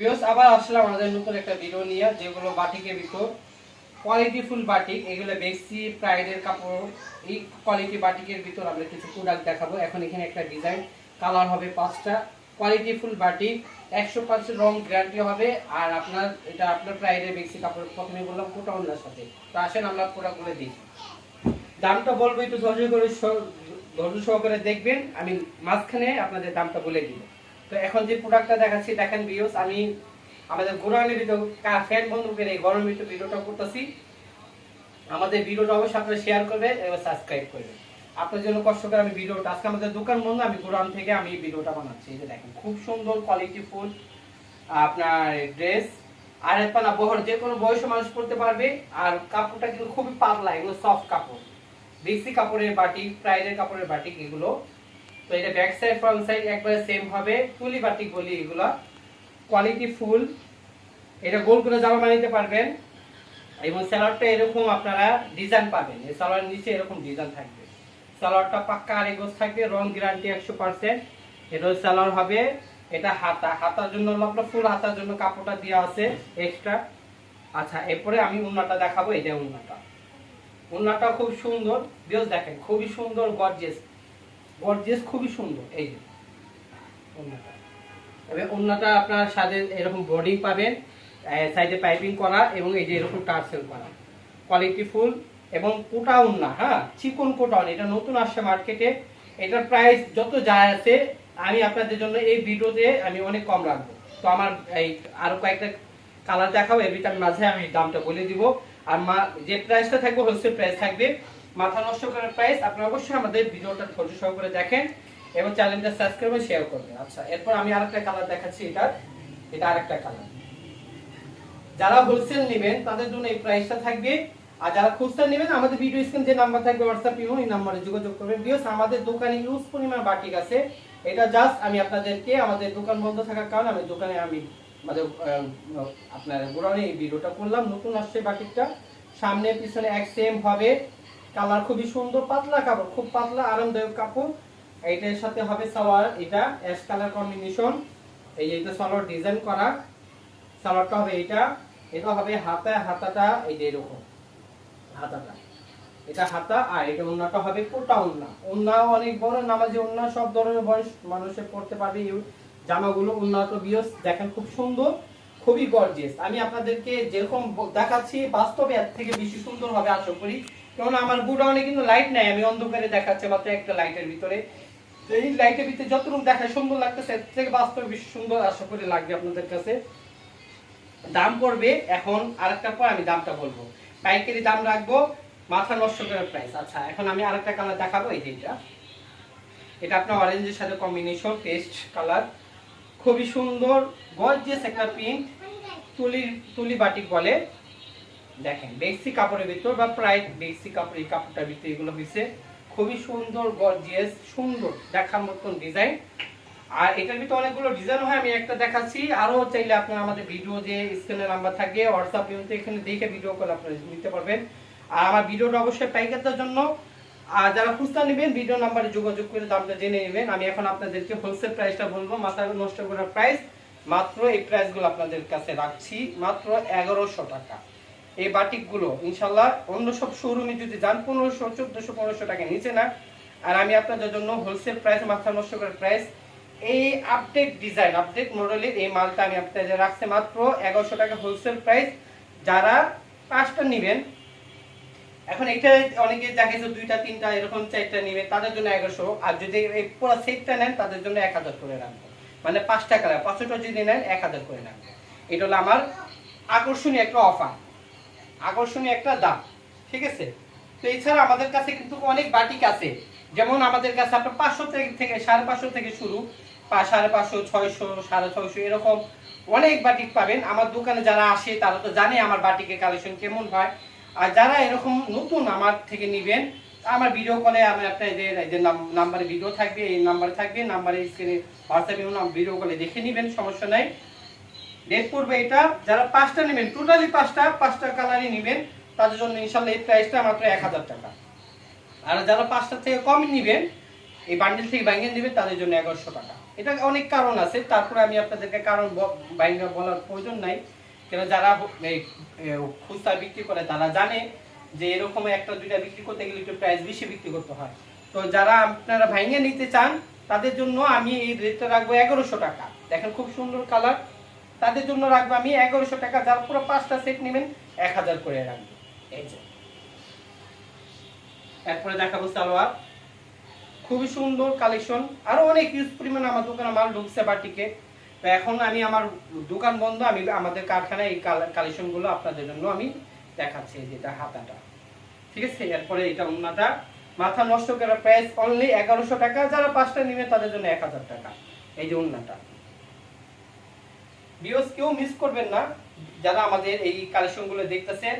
Views আবার আসলাম আমাদের নতুন একটা ভিডিও নিয়ে, যেগুলো বাটিকের ভিতর কোয়ালিটি ফুল বাটিক এগুলো বেশি প্রাইডের কাপড়। এই কোয়ালিটি বাটিকের ভিতর আমরা কিছু প্রোডাক্ট দেখাবো। এখন এখানে একটা ডিজাইন কালার হবে পাঁচটা। কোয়ালিটি ফুল বাটিক একশো পার্সেন্ট রং গ্যারান্টি হবে। আর আপনার, এটা আপনার প্রাইডের বেশি কাপড়। প্রথমে বললাম কোটা সাথে। তো আসেন আমরা প্রোডাক্টগুলো দেখি। দামটা বলব একটু ধৈর্য করে ধৈর্য সহকারে দেখবেন। আমি মাঝখানে আপনাদের দামটা বলে দিব। তো এখন যে প্রোডাক্টটা দেখাচ্ছি, দেখেন ভিউস আমি আমাদের গোড়ানের ভিডিও ফ্যান বন্ধ করে এই গরমের ভিতরে ভিডিওটা করতেছি। আমাদের ভিডিওটা অবশ্যই আপনারা শেয়ার করবেন এবং সাবস্ক্রাইব করবেন। আপনার জন্য কষ্ট করে আমি ভিডিওটা আজকে আমাদের দোকান বন্ধ, আমি গোড়ান থেকে আমি ভিডিওটা বানাচ্ছি। এই যে দেখেন, খুব সুন্দর কোয়ালিটি ফুল আপনার ড্রেস আর একটা না বহর, যে কোনো বয়সে মানুষ পড়তে পারবে, আর কাপড়টা কিন্তু খুবই পাতলা, এগুলো সফট কাপড়। বেশি কাপড়ের বাটি প্রাইডের কাপড়ের বাটি এগুলো তো এটা ব্যাক সাইড ফ্রন্ট সাইড একবারে সেম হবে। তুলি বাটিক বলি এগুলা। কোয়ালিটি ফুল এটা গোল করে জামা বানাইতে পারবেন। এবং স্যালাডটা এরকম আপনারা ডিজাইন পাবেন। এই সালোয়ার নিচে এরকম ডিজাইন থাকবে। সালোয়ারটা পাক্কা আর এগোজ থাকবে, রং গ্যারান্টি একশো পার্সেন্ট এটা সালোয়ার হবে। এটা হাতা। হাতার জন্য আপনার ফুল হাতার জন্য কাপড়টা দেওয়া আছে এক্সট্রা আচ্ছা এরপরে আমি উন্নাটা দেখাবো। এটা উন্নাটা। উন্নাটা খুব সুন্দর। বেশ দেখেন, খুবই সুন্দর গর্জেস গর্জেস খুবই সুন্দর। এই যে তবে উন্নাটা আপনার সাথে এরকম বোর্ডিং পাবেন সাইডে পাইপিং করা এবং এই যে এরকম টার্সেল করা। কোয়ালিটি ফুল এবং কোটা উন্না হ্যাঁ? চিকন কোটা এটা নতুন আসছে মার্কেটে এটার প্রাইস যত যা আছে, আমি আপনাদের জন্য এই ভিডিওতে আমি অনেক কম রাখব। তো আমার এই আরও কয়েকটা কালার দেখাবো এর ভিতরে মাঝে আমি দামটা বলে দিব। আর মা, যে প্রাইসটা থাকবে হোলসেল প্রাইস থাকবে মাথা নষ্ট করার প্রাইস আপনারা অবশ্যই আমাদের ভিডিওটা ধৈর্য সহকারে দেখেন এবং চ্যানেলটা সাবস্ক্রাইব করে শেয়ার করবেন। আচ্ছা এরপর আমি আরেকটা কালার দেখাচ্ছি, এটা এটা আরেকটা কালার যারা হোলসেল নেবেন, তাদের জন্য এই প্রাইসটা থাকবে। আর যারা খুচরা নেবেন, আমাদের ভিডিও স্ক্রিন যে নাম্বার থাকবে হোয়াটসঅ্যাপ ইমো এই নাম্বারে যোগাযোগ করবেন। বিকজ আমাদের দোকানে ইউজ পরিমাণ বাটিক আছে। এটা জাস্ট আমি আপনাদেরকে, আমাদের দোকান বন্ধ থাকার কারণে আমি দোকানে আমি মানে আপনার গোড়ানে এই ভিডিওটা করলাম। নতুন আসছে বাটিকটা সামনে, পিছনে, এক সেম হবে। কালার খুবই সুন্দর, পাতলা কাপড়, খুব পাতলা, আরামদায়ক কাপড়। এইটার সাথে হবে সালোয়ার, এটা অ্যাশ কালার কম্বিনেশন এই এটা সালোয়ার ডিজাইন করা। সালোয়ারটা হবে এটা এটা হবে হাতা, হাতাটা এই যে এরকম, হাতাটা। এটা হাতা আর এটা ওন্নাটা হবে কোটা ওন্না। ওন্না অনেক বড়, নামাজি ওন্না, সব ধরনের বয়স মানুষে পড়তে পারবে এই জামাগুলো। উন্নত বিয়স, দেখেন খুব সুন্দর, খুবই গর্জিয়াস আমি আপনাদেরকে যেরকম দেখাচ্ছি, বাস্তবে এর থেকে বেশি সুন্দর হবে, আশা করি। কারণ আমার গুডাউনে কিন্তু লাইট নাই, আমি অন্ধকারে দেখাচ্ছি মাত্র একটা লাইটের ভিতরে। এই লাইটের ভিতরে যতটুকু দেখায়, সুন্দর লাগতেছে, এর থেকে বাস্তবে বেশি সুন্দর আশা করি লাগবে আপনাদের কাছে। দাম পড়বে এখন আরেকটা পর আমি দামটা বলব। পাইকারি দাম রাখব, মাথা নষ্ট করার প্রাইস আচ্ছা এখন আমি আরেকটা কালার দেখাবো, এই যে এটা। এটা আপনার অরেঞ্জের সাথে কম্বিনেশন পেস্ট কালার খুবই সুন্দর গর্জিয়াস একটা প্রিন্ট তুলি তুলি বাটিক বলে। দেখেন বেক্সি কাপড়ের ভিতর বা প্রায় বেক্সি কাপড়, এই কাপড়টার ভিতরে এগুলো হয়েছে খুবই সুন্দর গর্জিয়াস সুন্দর দেখার মতন ডিজাইন আর এটার ভিতরে অনেকগুলো ডিজাইন হয়, আমি একটা দেখাচ্ছি। আরও চাইলে আপনারা আমাদের ভিডিও যে স্ক্রিনে নাম্বার থাকে হোয়াটসঅ্যাপ ইউতে এখানে দেখে ভিডিও কল আপনারা নিতে পারবেন। আর আমার ভিডিওটা অবশ্যই পাইকারদের জন্য। আর যারা খুচরা নেবেন ভিডিও নাম্বারে যোগাযোগ করে দামটা জেনে নেবেন। আমি এখন আপনাদেরকে হোলসেল প্রাইসটা বলব। মাথা নষ্ট করার প্রাইস মাত্র এই প্রাইসগুলো আপনাদের কাছে রাখছি। মাত্র এগারোশো টাকা। এই বাটিকগুলো ইনশাল্লাহ অন্য সব শোরুমে যদি যান, পনেরোশো, চোদ্দশো, পনেরোশো টাকা নিচে না। আর আমি আপনাদের জন্য হোলসেল প্রাইস মাথা নষ্ট করার প্রাইস এই আপডেট ডিজাইন আপডেট মডেলের এই মালটা আমি আপনাদের রাখছি মাত্র এগারোশো টাকা হোলসেল প্রাইস যারা পাঁচটা নেবেন, এখন এটা অনেকে দেখা দুইটা, তিনটা, এরকম চারটা নিবে, তাদের জন্য এগারোশো। আর যদি এই পুরো সেটটা নেন, তাদের জন্য এক হাজার করে রাখব। মানে পাঁচটা কালার পাঁচটা যদি নেন, এক হাজার করে রাখব। এটা হলো আমার আকর্ষণীয় একটা অফার আকর্ষণীয় একটা দাম, ঠিক আছে? তো এছাড়া আমাদের কাছে কিন্তু অনেক বাটিক আছে। যেমন আমাদের কাছে আপনার পাঁচশো থেকে সাড়ে পাঁচশো থেকে শুরু সাড়ে পাঁচশো, ছয়শো, সাড়ে ছয়শো এরকম অনেক বাটিক পাবেন। আমার দোকানে যারা আসে, তারা তো জানে আমার বাটিকের কালেকশন কেমন হয়। আর যারা এরকম নতুন আমার থেকে নিবেন, আমার ভিডিও কলে আমি আপনাদের যে নাম- নাম্বারে ভিডিও থাকবে, এই নাম্বারে থাকবে নাম্বারে স্ক্রিনে হোয়াটসঅ্যাপে ভিডিও কলে দেখে নিবেন, সমস্যা নাই। রেট পড়বে এটা যারা পাঁচটা নেবেন টোটালি পাঁচটা পাঁচটা কালারই নেবেন, তাদের জন্য ইনশাল্লাহ এই প্রাইসটা মাত্র এক হাজার টাকা। আর যারা পাঁচটা থেকে কম নেবেন, এই বান্ডেল থেকে ব্যাঙ্গেন নেবেন, তাদের জন্য এগারোশো টাকা। এটা অনেক কারণ আছে, তারপরে আমি আপনাদেরকে কারণ ব- বাইরে বলার প্রয়োজন নাই। কেন যারা খুচরা বিক্রি করে, তারা জানে যে এরকম একটা দুইটা বিক্রি করতে গেলে একটু প্রাইস বেশি বিক্রি করতে হয়। তো যারা আপনারা ভাঙিয়ে নিতে চান, তাদের জন্য আমি এই রেটটা রাখব এগারোশো টাকা। দেখেন খুব সুন্দর কালার তাদের জন্য রাখব আমি এগারোশো টাকা, যারা পুরো পাঁচটা সেট নেবেন, এক হাজার করে রাখব। এই যে। এরপরে দেখাবো সালোয়ার। খুবই সুন্দর কালেকশন আরও অনেক ইউজ পরিমাণ আমার দোকানে মাল ঢুকছে বাটিকে। এখন আমি আমার দোকান বন্ধ, আমি আমাদের কারখানায় এই কালেকশনগুলো আপনাদের জন্য আমি দেখাচ্ছি যেটা হাতাটা। ঠিক আছে? এরপরে এটা উন্নাটা মাথা নষ্ট করার প্রাইস অনলি এগারোশো টাকা, যারা পাঁচটা নেবে তাদের জন্য এক হাজার টাকা। এই যে উন্নাটা বিওস কেউ মিস করবেন না। যারা আমাদের এই কালেকশনগুলো দেখতেছেন,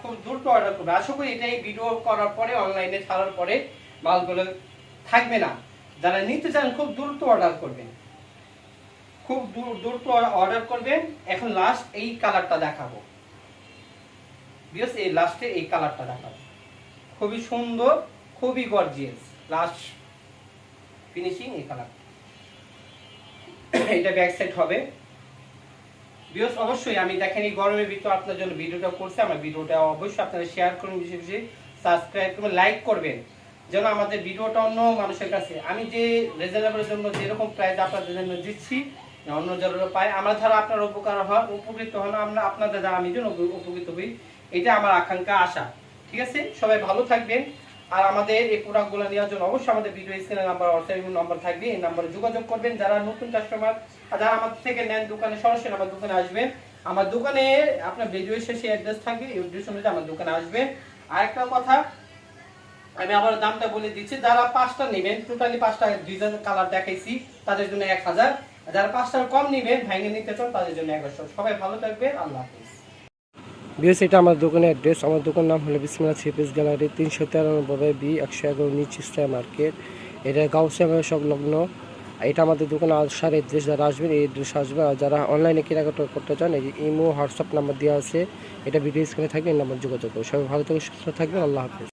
খুব দ্রুত অর্ডার করবে। আশা করি এটাই ভিডিও করার পরে অনলাইনে ছাড়ার পরে মালগুলো থাকবে না। যারা নিতে চান, খুব দ্রুত অর্ডার করবেন। খুব দ্রুত অর্ডার করবেন। এখন লাস্ট এই কালারটা দেখাবো। বিকজ এই লাস্টে এই কালারটা দেখাবো। খুবই সুন্দর, খুবই গর্জিয়াস লাস্ট ফিনিশিং এই কালার এটা ব্যাক সাইড হবে। বিকজ অবশ্যই আমি দেখেন এই গরমের ভিতর আপনার জন্য ভিডিওটা করছি। আমার ভিডিওটা অবশ্যই আপনারা শেয়ার করুন বেশি বেশি সাবস্ক্রাইব করবেন লাইক করবেন। যেন আমাদের ভিডিওটা অন্য মানুষের কাছে আমি যে রেজাল্টের জন্য যেরকম প্রাইস আপনাদের জন্য দিচ্ছি, অন্য জনের পায়। আমরা ধরো আপনার উপকার হন উপকৃত হন আমরা, আপনাদের দ্বারা আমি যেন উপকৃত হই। এটা আমার আকাঙ্ক্ষা, আশা। ঠিক আছে? সবাই ভালো থাকবেন। আর আমাদের এই প্রোডাক্টগুলো নেওয়ার জন্য অবশ্যই আমাদের ভিডিও স্ক্রিনে নাম্বার হোয়াটসঅ্যাপ নাম্বার থাকবে, এই নাম্বারে যোগাযোগ করবেন। যারা নতুন কাস্টমার যারা আমাদের থেকে নেন দোকানে, সরাসরি আমার দোকানে আসবেন। আমার দোকানে আপনার ভিডিও শেষে অ্যাড্রেস থাকবে, এই আমার দোকানে কথা, আমি আবার দামটা বলে দিচ্ছি। যারা পাঁচটা নেবেন টোটালি পাঁচটা ডিজাইন কালার দেখাইছি, তাদের জন্য এক হাজার। যারা পাঁচটার কম নেবেন, ভাঙে নিতে চান, তাদের জন্য এগারোশো সবাই ভালো থাকবেন, আল্লাহ হাফিজ। বিএস এটা আমার দোকানের অ্যাড্রেস। আমার দোকানের নাম হলো বিসমিল্লা থ্রিপিস গ্যালারি, তিনশো তেরানব্বই বি, একশো এগারো নিচ ইস্টার মার্কেট। এটা গাউসিয়া সংলগ্ন এটা আমাদের দোকানে আসার এড্রেস যারা আসবেন এই অ্যাড্রেস আসবে। আর যারা অনলাইনে কেনাকাটা করতে চান, এই ইমো, হোয়াটসঅ্যাপ নাম্বার দেওয়া আছে। এটা ভিডিও স্ক্রিনে থাকবে, এই নাম্বার যোগাযোগ করবে সবাই ভালো থেকে সুস্থ থাকবেন, আল্লাহ হাফিজ।